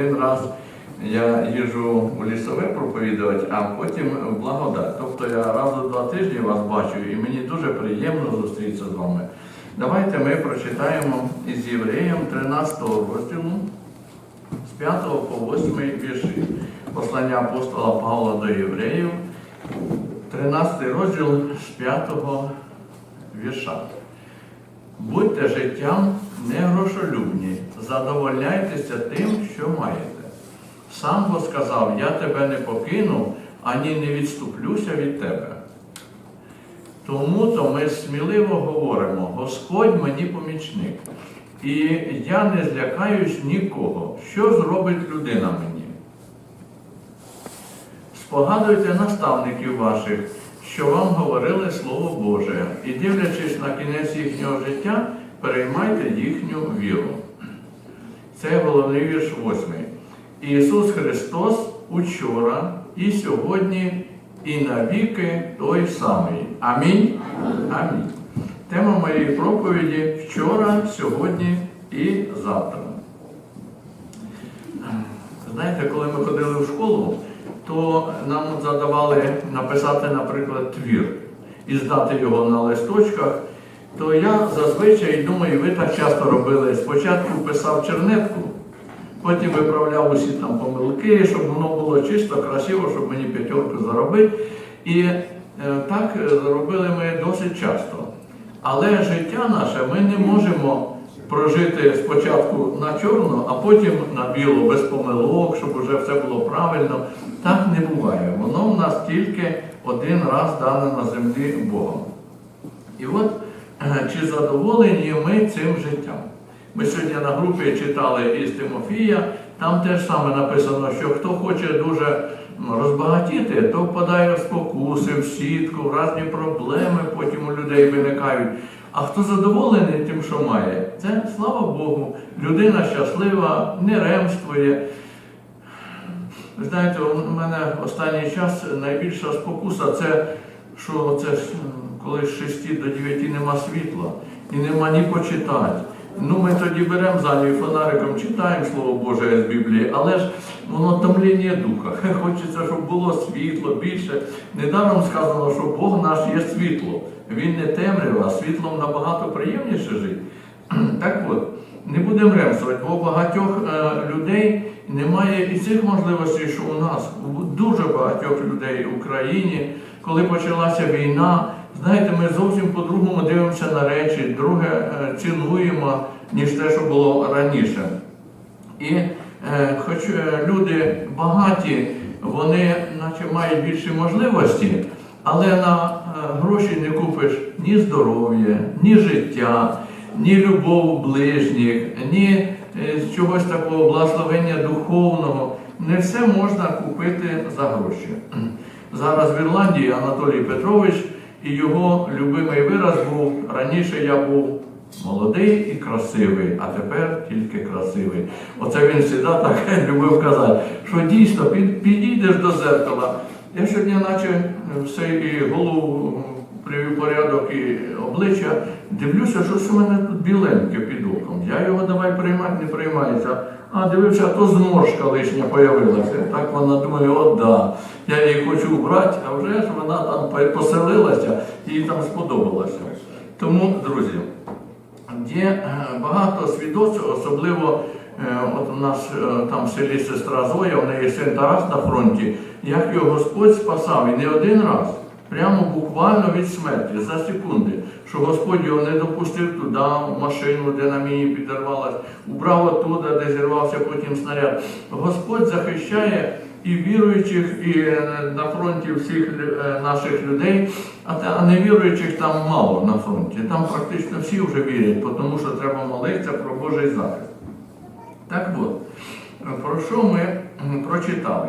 один раз я їжу у лісове проповідувати, а потім в благодать. Тобто я раз у два тижні вас бачу, і мені дуже приємно зустрітися з вами. Давайте ми прочитаємо із Євреям 13 розділу з 5 по 8 вірші. Послання апостола Павла до Євреїв, 13 розділ з 5 вірша. Будьте життям не грошолюбні, задовольняйтеся тим, що маєте. Сам Бог сказав, я тебе не покину, ані не відступлюся від тебе. Тому то ми сміливо говоримо, Господь мені помічник, і я не злякаюсь нікого, що зробить людина мені. Спогадуйте наставників ваших, що вам говорили Слово Боже, і дивлячись на кінець їхнього життя, переймайте їхню віру. Це головний вірш восьмий. Ісус Христос учора і сьогодні, і навіки той самий. Амінь. Амінь. Тема моєї проповіді вчора, сьогодні і завтра. Знаєте, коли ми ходили в школу, то нам задавали написати, наприклад, твір і здати його на листочках, то я зазвичай думаю, ви так часто робили. Спочатку писав чернетку, потім виправляв усі там помилки, щоб воно було чисто, красиво, щоб мені п'ятерку заробити. І е, так е, робили ми досить часто. Але життя наше ми не можемо прожити спочатку на чорно, а потім на біло, без помилок, щоб вже все було правильно. Так не буває. Воно в нас тільки один раз дане на землі Богом. І от е, чи задоволені ми цим життям? Ми сьогодні на групі читали із Тимофія, там теж саме написано, що хто хоче дуже розбагатіти, то впадає в спокуси, в сітку, в різні проблеми потім у людей виникають. А хто задоволений тим, що має, це слава Богу, людина щаслива, не ремствує. Ви знаєте, у мене останній час найбільша спокуса це, що це коли з 6 до 9 нема світла і нема ні почитати. Ну, ми тоді беремо за нею фонариком, читаємо Слово Боже з Біблії, але ж воно томління духа. Хочеться, щоб було світло більше. Недаром сказано, що Бог наш є світло. Він не темрява, світлом набагато приємніше жити. Так от, не будемо ремствувати, бо багатьох е, людей немає і цих можливостей, що у нас. У дуже багатьох людей в Україні, коли почалася війна, знаєте, ми зовсім по-другому дивимося на речі, друге е, цінуємо, ніж те, що було раніше. І е, хоч е, люди багаті, вони наче мають більші можливості, але на гроші не купиш ні здоров'я, ні життя, ні любов ближніх, ні е, чогось такого благословення духовного. Не все можна купити за гроші. Зараз в Ірландії Анатолій Петрович і його любимий вираз був раніше я був молодий і красивий, а тепер тільки красивий. Оце він завжди так любив казати, що дійсно підійдеш до зеркала. Я сьогодні наче все і голову привів порядок і обличчя, дивлюся, щось у мене тут біленьке під оком. Я його давай приймати, не приймається. А дивився, то зморшка лишня появилася. Так вона думає, о, да. Я її хочу убрати, а вже ж вона там по- поселилася, їй там сподобалося. Тому, друзі, є е, багато свідоцтв, особливо е, от у нас е, там в селі сестра Зоя, в неї син Тарас на фронті, як його Господь спасав і не один раз. Прямо буквально від смерті за секунди, що Господь його не допустив туди, машину, де на міні підірвалась, убрав оттуда, де зірвався потім снаряд. Господь захищає і віруючих, і е, на фронті всіх е, наших людей, а невіруючих там мало на фронті. Там практично всі вже вірять, тому що треба молитися про Божий захист. Так от, про що ми прочитали?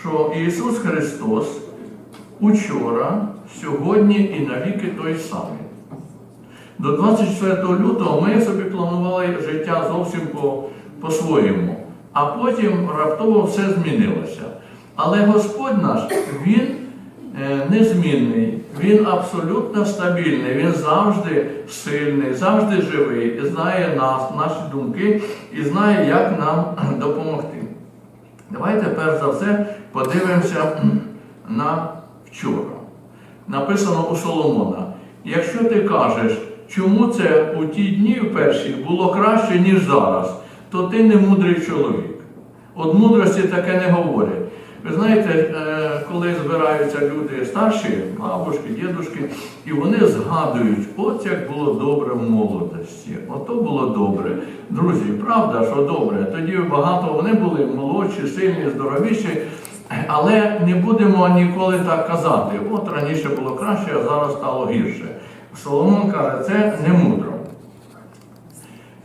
Що Ісус Христос учора, сьогодні і навіки той самий. До 24 лютого ми собі планували життя зовсім по- по-своєму, а потім раптово все змінилося. Але Господь наш, Він е, незмінний, Він абсолютно стабільний, Він завжди сильний, завжди живий і знає нас, наші думки і знає, як нам допомогти. Давайте перш за все подивимося на вчора. Написано у Соломона: якщо ти кажеш, чому це у ті дні перші було краще, ніж зараз, то ти не мудрий чоловік. От мудрості таке не говорять. Ви знаєте, е, коли збираються люди старші, бабушки, дідушки, і вони згадують, от як було добре в молодості, ото було добре. Друзі, правда, що добре. Тоді багато вони були молодші, сильні, здоровіші, але не будемо ніколи так казати. От раніше було краще, а зараз стало гірше. Соломон каже, це не мудро.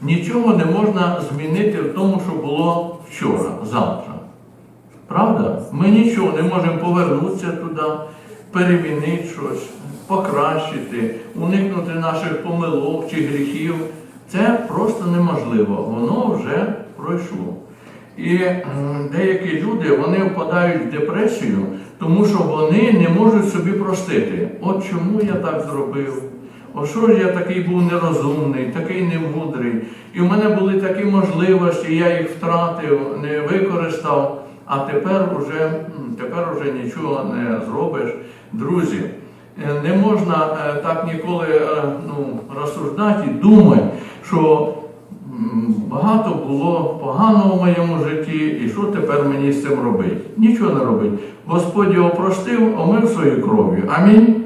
Нічого не можна змінити в тому, що було вчора, завтра. Правда? Ми нічого не можемо повернутися туди, перемінити щось, покращити, уникнути наших помилок чи гріхів. Це просто неможливо. Воно вже пройшло. І деякі люди вони впадають в депресію, тому що вони не можуть собі простити. От чому я так зробив? О, що ж я такий був нерозумний, такий немудрий. І в мене були такі можливості, я їх втратив, не використав, а тепер уже, тепер уже нічого не зробиш. Друзі, е, не можна е, так ніколи е, ну, розсуждати і думати, що багато було поганого в моєму житті, і що тепер мені з цим робити? Нічого не робить. Господь його простив, омив своєю кров'ю. Амінь.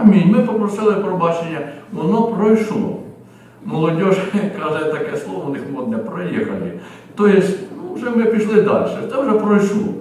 Амінь. Ми попросили пробачення, воно пройшло. Молодь каже таке слово, у них модне, проїхали. Тобто, вже ми пішли далі, це вже пройшло.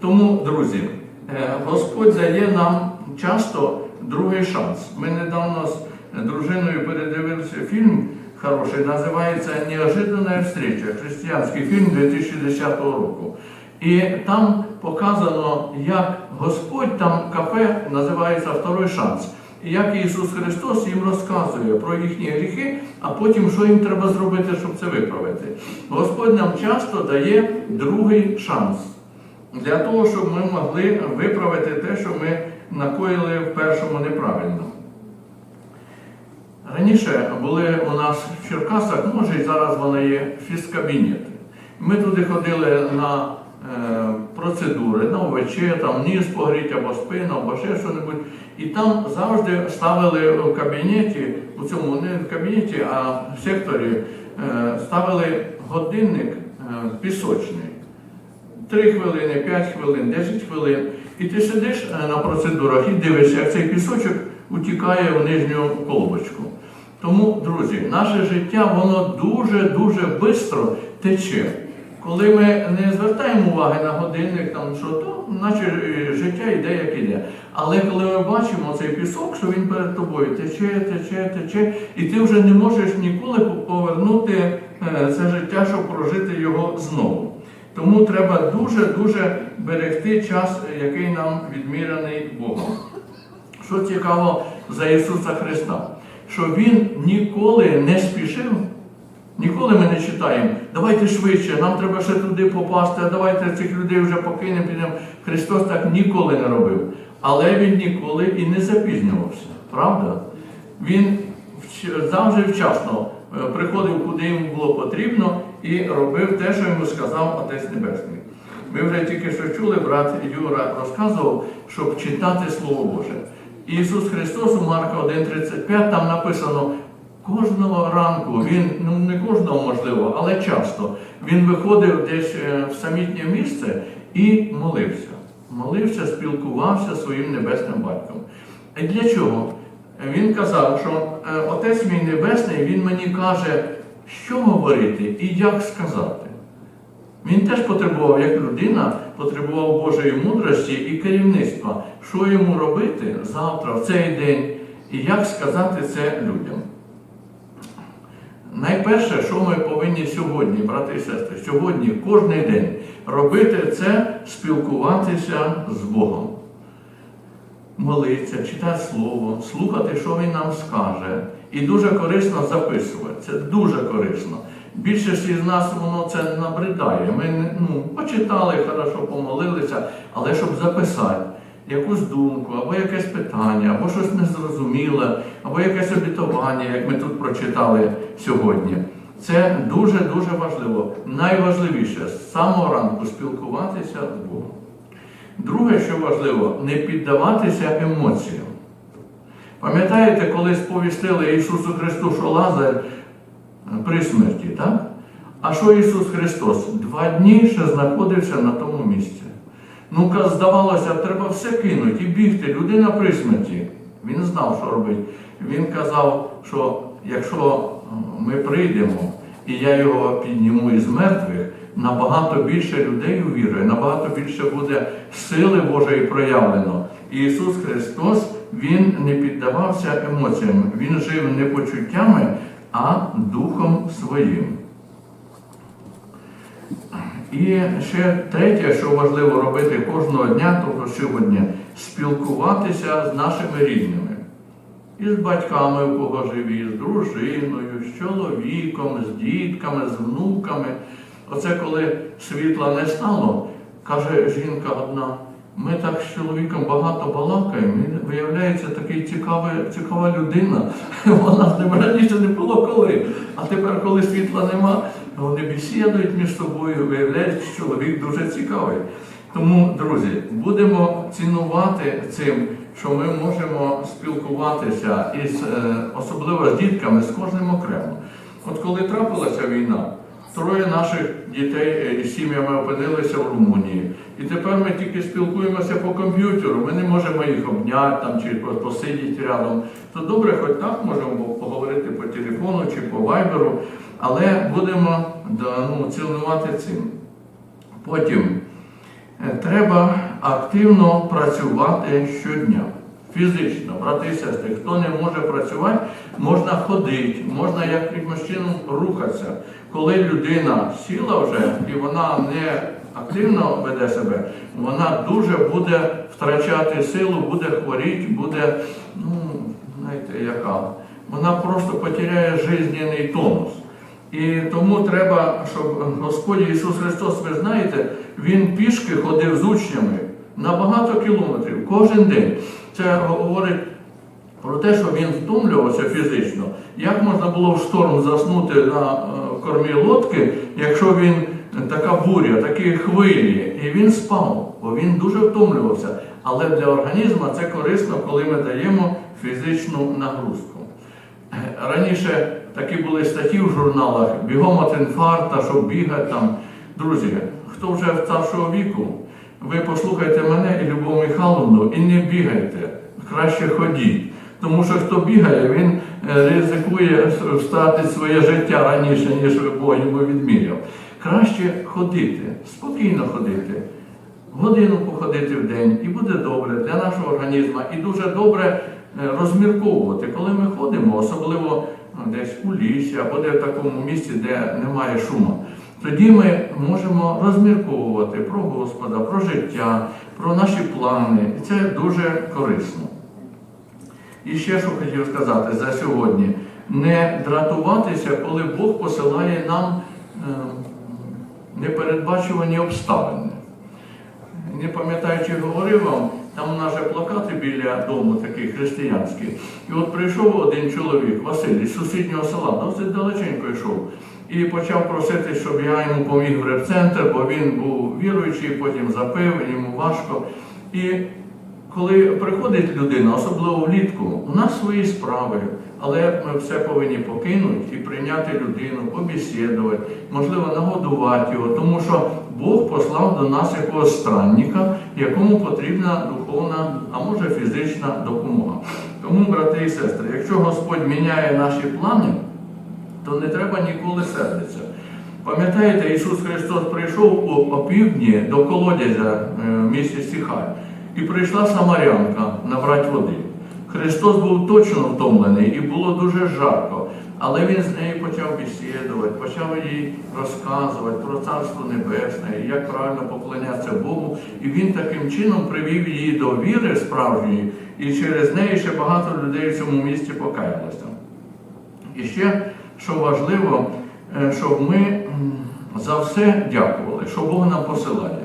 Тому, друзі, е, Господь дає нам часто другий шанс. Ми недавно з дружиною передивилися фільм хороший, називається Неожиданна встреча, християнський фільм 2010 року. І там показано, як Господь, там кафе називається Второй шанс. І як Ісус Христос їм розказує про їхні гріхи, а потім що їм треба зробити, щоб це виправити. Господь нам часто дає другий шанс для того, щоб ми могли виправити те, що ми накоїли в першому неправильно. Раніше були у нас в Черкасах, може і зараз вони є фізкабінети. Ми туди ходили на е, процедури, на ОВЧ, там ніс погріть або спину, або ще що-небудь. І там завжди ставили в кабінеті, у цьому не в кабінеті, а в секторі, е, ставили годинник е, пісочний. 3 хвилини, 5 хвилин, 10 хвилин. І ти сидиш на процедурах і дивишся, як цей пісочок утікає в нижню колбочку. Тому, друзі, наше життя воно дуже-дуже швидко тече. Коли ми не звертаємо уваги на годинник, там що то, наче е, життя йде, як іде. Але коли ми бачимо цей пісок, що він перед тобою тече, тече, тече, і ти вже не можеш ніколи повернути е, це життя, щоб прожити його знову. Тому треба дуже-дуже берегти час, який нам відмірений Богом. Що цікаво за Ісуса Христа, що Він ніколи не спішив, ніколи ми не читаємо, давайте швидше, нам треба ще туди попасти, а давайте цих людей вже покинемо, підемо. Христос так ніколи не робив. Але Він ніколи і не запізнювався. Правда? Він завжди вчасно е, приходив, куди йому було потрібно, і робив те, що йому сказав Отець Небесний. Ми вже тільки що чули, брат Юра розказував, щоб читати Слово Боже. Ісус Христос у Марка 1,35 там написано, кожного ранку, він, ну не кожного можливо, але часто, він виходив десь е, в самітнє місце і молився. Молився, спілкувався своїм небесним батьком. І для чого? Він казав, що е, Отець мій Небесний, він мені каже, що говорити і як сказати. Він теж потребував, як людина, потребував Божої мудрості і керівництва, що йому робити завтра, в цей день, і як сказати це людям. Найперше, що ми повинні сьогодні, брати і сестри, сьогодні, кожен день робити, це спілкуватися з Богом. Молитися, читати Слово, слухати, що Він нам скаже. І дуже корисно записувати. Це дуже корисно. Більшість із нас воно це набридає. Ми ну, почитали, хорошо помолилися, але щоб записати якусь думку, або якесь питання, або щось незрозуміле, або якесь обітування, як ми тут прочитали сьогодні. Це дуже-дуже важливо. Найважливіше з самого ранку спілкуватися з Богом. Друге, що важливо, не піддаватися емоціям. Пам'ятаєте, коли сповістили Ісусу Христу, що Лазар при смерті, так? А що Ісус Христос? Два дні ще знаходився на тому місці. Ну, ка- здавалося, треба все кинути і бігти. Людина при смерті. Він знав, що робити. Він казав, що якщо ми прийдемо і я його підніму із мертвих, набагато більше людей увірує, набагато більше буде сили Божої проявлено. І Ісус Христос Він не піддавався емоціям, Він жив не почуттями, а духом своїм. І ще третє, що важливо робити кожного дня, тобто сьогодні, спілкуватися з нашими рідними. І з батьками, у кого живі, з дружиною, з чоловіком, з дітками, з внуками. Оце коли світла не стало, каже жінка одна, ми так з чоловіком багато балакаємо, він виявляється такий цікавий, цікава людина. Вона з ним раніше не було коли. А тепер, коли світла нема, вони бесідують між собою, виявляється, що чоловік дуже цікавий. Тому, друзі, будемо цінувати цим, що ми можемо спілкуватися із, е, особливо з дітками, з кожним окремо. От коли трапилася війна, троє наших дітей е, із сім'ями опинилися в Румунії. І тепер ми тільки спілкуємося по комп'ютеру, ми не можемо їх обняти там, чи посидіти рядом. То добре, хоч так можемо поговорити по телефону чи по вайберу, але будемо ну, цінувати цим. Потім е, треба активно працювати щодня. Фізично, брати і сестри, хто не може працювати, можна ходити, можна якимось чином рухатися. Коли людина сіла вже і вона не активно веде себе, вона дуже буде втрачати силу, буде хворіти, буде, ну, знаєте, яка. Вона просто потеряє жизненний тонус. І тому треба, щоб Господь Ісус Христос, ви знаєте, Він пішки ходив з учнями на багато кілометрів кожен день. Це говорить про те, що він втомлювався фізично. Як можна було в шторм заснути на е, кормі лодки, якщо він е, така буря, такі хвилі, і він спав, бо він дуже втомлювався. Але для організму це корисно, коли ми даємо фізичну нагрузку. Е, Раніше такі були статті в журналах бігом від інфаркта, щоб бігати там. Друзі, хто вже в старшого віку, ви послухайте мене і Любов Михайловну і не бігайте, краще ходіть. Тому що хто бігає, він е, ризикує встати своє життя раніше, ніж Бог йому відміряв. Краще ходити, спокійно ходити, годину походити в день, і буде добре для нашого організму. І дуже добре е, розмірковувати, коли ми ходимо, особливо ну, десь у лісі або де в такому місці, де немає шуму. Тоді ми можемо розмірковувати про Господа, про життя, про наші плани. І це дуже корисно. І ще що хотів сказати за сьогодні: не дратуватися, коли Бог посилає нам е, непередбачувані обставини. Не пам'ятаю, чи говорив вам, там у нас же плакати біля дому такі християнські. І от прийшов один чоловік, Василь, із сусіднього села, досить далеченько йшов. І почав просити, щоб я йому поміг в репцентр, бо він був віруючий, потім запив, йому важко. І коли приходить людина, особливо влітку, у нас свої справи, але ми все повинні покинути і прийняти людину, побесідувати, можливо, нагодувати його, тому що Бог послав до нас якогось странника, якому потрібна духовна, а може фізична допомога. Тому, брати і сестри, якщо Господь міняє наші плани, то не треба ніколи сердитися. Пам'ятаєте, Ісус Христос прийшов у опівдні до колодязя е, в місті Сіхай, і прийшла Самарянка набрати води. Христос був точно втомлений і було дуже жарко, але Він з нею почав бесідувати, почав їй розказувати про Царство Небесне, як правильно поклонятися Богу. І він таким чином привів її до віри справжньої, і через неї ще багато людей в цьому місті покаялося. І ще, що важливо, е, щоб ми за все дякували, що Бог нам посилає.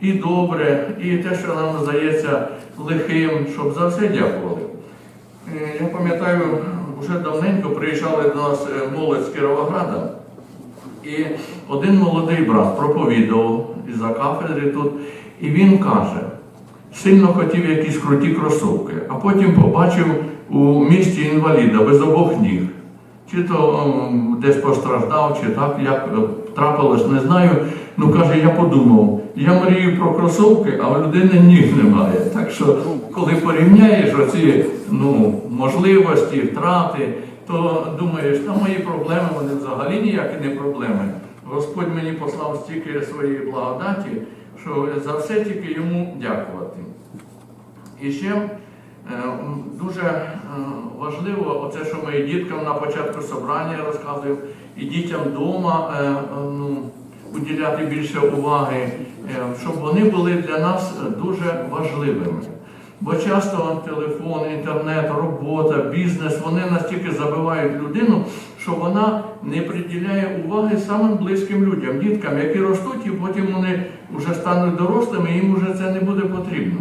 І добре, і те, що нам здається лихим, щоб за все дякували. Е, Я пам'ятаю, вже давненько приїжджали до нас е, молодь з Кіровограда, І один молодий брат проповідував із-за кафедри тут, і він каже, сильно хотів якісь круті кросовки, а потім побачив у місті інваліда без обох ніг. Чи то десь постраждав, чи так, як е, трапилось, не знаю. Ну каже, я подумав, я мрію про кросовки, а у людини ніг немає. Так що, коли порівняєш оці ну, можливості, втрати, то думаєш, та мої проблеми вони взагалі ніякі не проблеми. Господь мені послав стільки своєї благодаті, що за все тільки йому дякувати. І ще дуже е, важливо, оце, що ми і діткам на початку собрання розказуємо, і дітям вдома е, е, ну, уділяти більше уваги, е, щоб вони були для нас е, дуже важливими. Бо часто телефон, інтернет, робота, бізнес вони настільки забивають людину, що вона не приділяє уваги самим близьким людям, діткам, які ростуть, і потім вони вже стануть дорослими, і їм вже це не буде потрібно.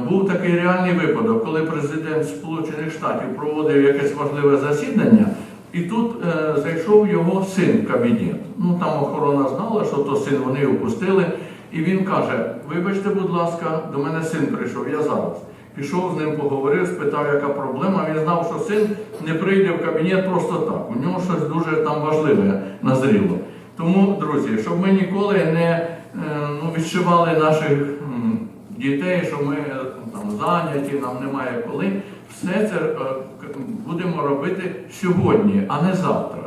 Був такий реальний випадок, коли президент Сполучених Штатів проводив якесь важливе засідання, і тут е, зайшов його син в кабінет. Ну там охорона знала, що то син вони опустили. І він каже: Вибачте, будь ласка, до мене син прийшов, я зараз. Пішов з ним, поговорив, спитав, яка проблема. Він знав, що син не прийде в кабінет просто так. У нього щось дуже там важливе назріло. Тому, друзі, щоб ми ніколи не е, ну, відшивали наших дітей, що ми зайняті, нам немає коли. Все це е, будемо робити сьогодні, а не завтра.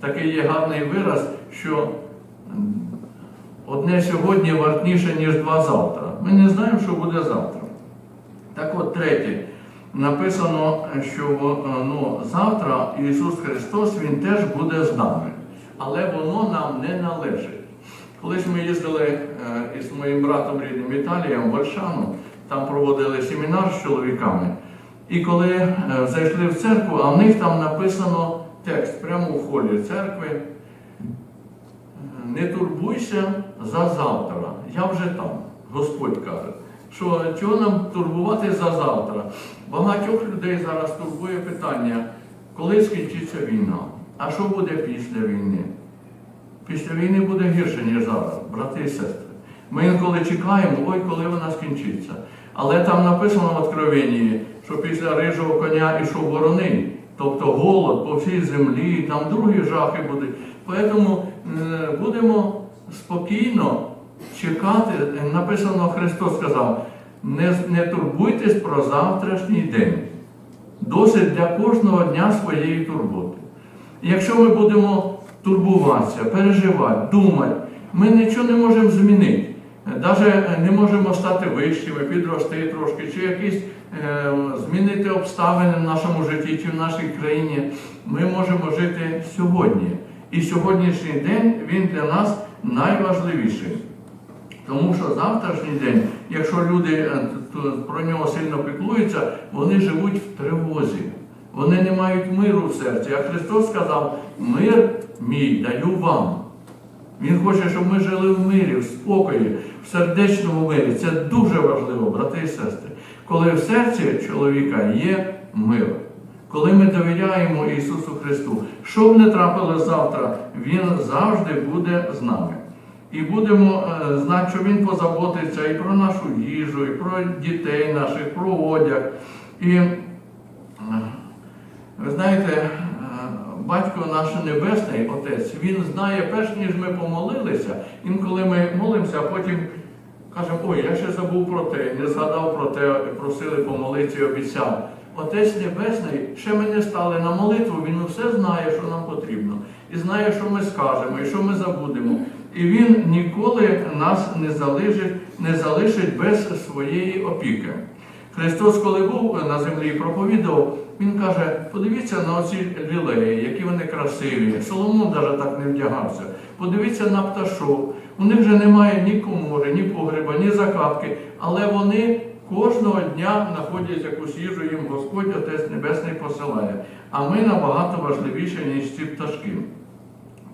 Такий є гарний вираз, що одне сьогодні вартніше, ніж два завтра. Ми не знаємо, що буде завтра. Так от, третє, написано, що е, ну, завтра Ісус Христос Він теж буде з нами, але воно нам не належить. Колись ми їздили е, із моїм братом рідним Віталієм в Варшану, там проводили семінар з чоловіками. І коли е, зайшли в церкву, а в них там написано текст прямо у холі церкви. Не турбуйся за завтра. Я вже там. Господь каже, що чого нам турбувати за завтра? Багатьох людей зараз турбує питання, коли скінчиться війна, а що буде після війни? Після війни буде гірше, ніж зараз, брати і сестри. Ми інколи чекаємо, ой, коли вона скінчиться. Але там написано в Откровенні, що після рижого коня ішов вороний, тобто голод по всій землі, там другі жахи будуть. Тому будемо спокійно чекати. Написано, Христос сказав, не, не турбуйтесь про завтрашній день. Досить для кожного дня своєї турботи. Якщо ми будемо турбуватися, переживати, думати, ми нічого не можемо змінити. Навіть не можемо стати вищими, підрости трошки, чи якісь е, змінити обставини в нашому житті чи в нашій країні. Ми можемо жити сьогодні. І сьогоднішній день він для нас найважливіший. Тому що завтрашній день, якщо люди е, про нього сильно піклуються, вони живуть в тривозі. Вони не мають миру в серці. А Христос сказав: мир мій даю вам. Він хоче, щоб ми жили в мирі, в спокої, в сердечному мирі. Це дуже важливо, брати і сестри. Коли в серці чоловіка є мир. Коли ми довіряємо Ісусу Христу, що б не трапилось завтра, Він завжди буде з нами. І будемо е, знати, що Він позаботиться і про нашу їжу, і про дітей наших, про одяг. І е, ви знаєте, батько наш Небесний Отець, він знає, перш ніж ми помолилися, інколи ми молимося, а потім кажемо, ой, я ще забув про те, не згадав про те, просили помолитися і обіцяв. Отець Небесний, ще ми не стали на молитву, він все знає, що нам потрібно. І знає, що ми скажемо, і що ми забудемо. І він ніколи нас не залишить, не залишить без своєї опіки. Христос, коли був на землі і проповідував, Він каже, подивіться на оці лілеї, які вони красиві. Соломон навіть так не вдягався. Подивіться на пташок. У них вже немає ні комори, ні погреба, ні закапки, але вони кожного дня знаходять якусь їжу, їм Господь Отець Небесний посилає. А ми набагато важливіші, ніж ці пташки.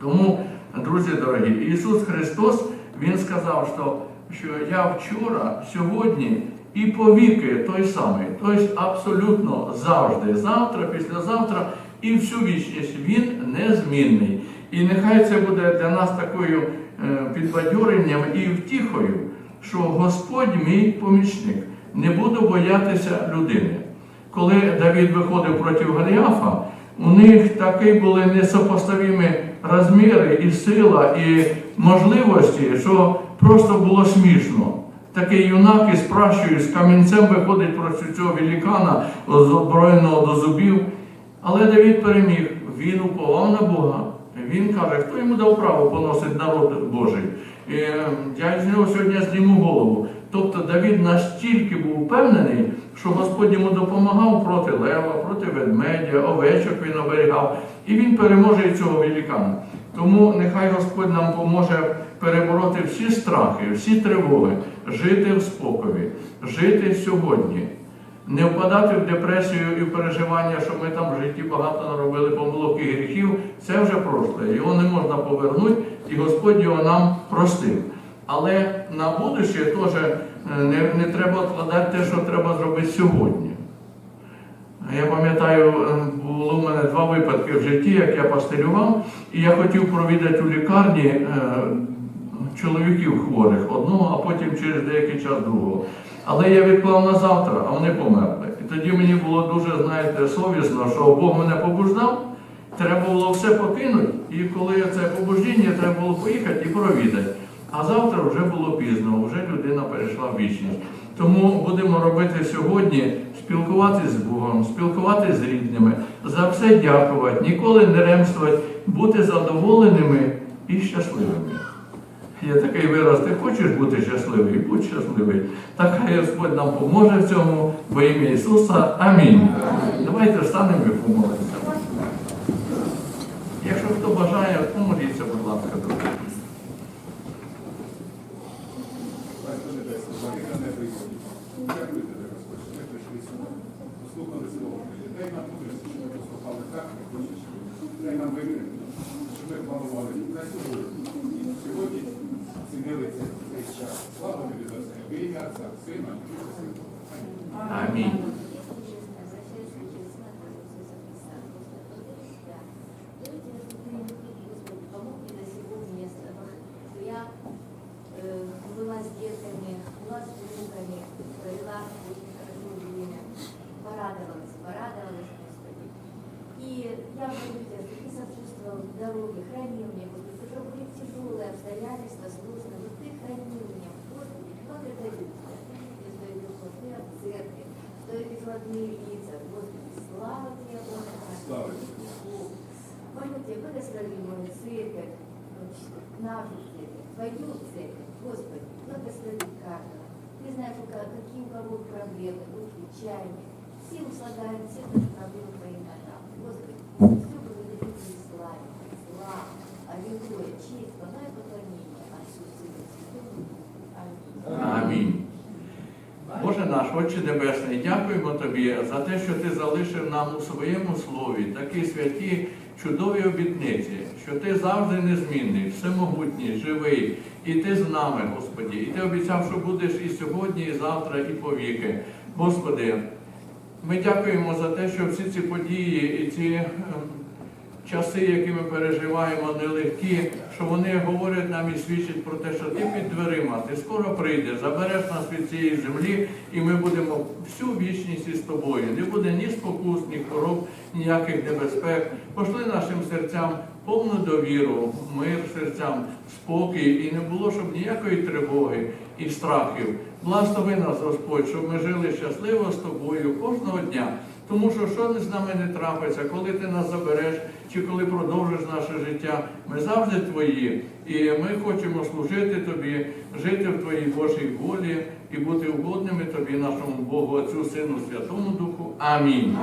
Тому, друзі дорогі, Ісус Христос, Він сказав, що, що я вчора, сьогодні і повіки той самий. Тобто абсолютно завжди, завтра, післязавтра і всю вічність. Він незмінний. І нехай це буде для нас такою е, підбадьоренням і втіхою, що Господь мій помічник, не буду боятися людини. Коли Давід виходив проти Голіафа, у них такі були несопоставімі розміри і сила, і можливості, що просто було смішно. Такий юнак із пращою, з камінцем виходить проти цього великана, озброєного до зубів. Але Давід переміг, він уповав на Бога. Він каже, хто йому дав право поносити народ Божий. І е, я з нього сьогодні зніму голову. Тобто Давід настільки був впевнений, що Господь йому допомагав проти лева, проти ведмедя, овечок він оберігав, і він переможе і цього великана. Тому нехай Господь нам поможе перебороти всі страхи, всі тривоги, жити в спокої, жити сьогодні. Не впадати в депресію і в переживання, що ми там в житті багато наробили помилок і гріхів, це вже прошле. Його не можна повернути, і Господь його нам простив. Але на будуще теж е, не, не треба відкладати те, що треба зробити сьогодні. Я пам'ятаю, е, було в мене два випадки в житті, як я пастирював, і я хотів провідати у лікарні е, чоловіків хворих одного, а потім через деякий час другого. Але я відклав на завтра, а вони померли. І тоді мені було дуже, знаєте, совісно, що Бог мене побуждав, треба було все покинути, і коли це побуждення, треба було поїхати і провідати. А завтра вже було пізно, вже людина перейшла в вічність. Тому будемо робити сьогодні спілкуватися з Богом, спілкуватися з рідними, за все дякувати, ніколи не ремствувати, бути задоволеними і щасливими. Є такий вираз, ти хочеш бути щасливий, будь щасливий. Так хай Господь нам поможе в цьому во ім'я Ісуса. Амінь. Давайте встанемо і помолимося. Якщо хто бажає, помоліться, будь ласка, друзі. Батько Небесний, Марина не приходить. Дякую тебе, Господь, що ми прийшли сюди. Послухали слово. Дай нам мудрості, що ми поступали так, як хочеш. Дай нам вимірити, що ми планували на сьогодні. І сьогодні цінили це цей час. Слава тобі за це. В ім'я Отця, Сина і Духа Святого. Амінь. ко- какие у кого проблемы, руки, чаяния. Все услагаем все наши проблемы по именам. Господи, все благодарю Тебе славе, слава, аллилуйя, честь, хвала и поклонение Отцу, Сыну, и Святому Духу. Аминь. Амінь. Боже наш, Отче Небесний, дякуємо Тобі за те, що Ти залишив нам у своєму слові такі святі, чудові обітниці, що Ти завжди незмінний, всемогутній, живий, і Ти з нами, Господі. І Ти обіцяв, що будеш і сьогодні, і завтра, і повіки. Господи, ми дякуємо за те, що всі ці події і ці ем, часи, які ми переживаємо, нелегкі, що вони говорять нам і свідчать про те, що ти під дверима, ти скоро прийдеш, забереш нас від цієї землі, і ми будемо всю вічність із тобою. Не буде ні спокус, ні хвороб, ніяких небезпек. Пошли нашим серцям повну довіру, мир серцям, спокій, і не було, щоб ніякої тривоги і страхів. Благослови нас, Господь, щоб ми жили щасливо з тобою кожного дня. Тому що що з нами не трапиться, коли ти нас забереш чи коли продовжиш наше життя, ми завжди твої. І ми хочемо служити тобі, жити в твоїй Божій волі і бути угодними тобі, нашому Богу, Отцю, Сину, Святому Духу. Амінь.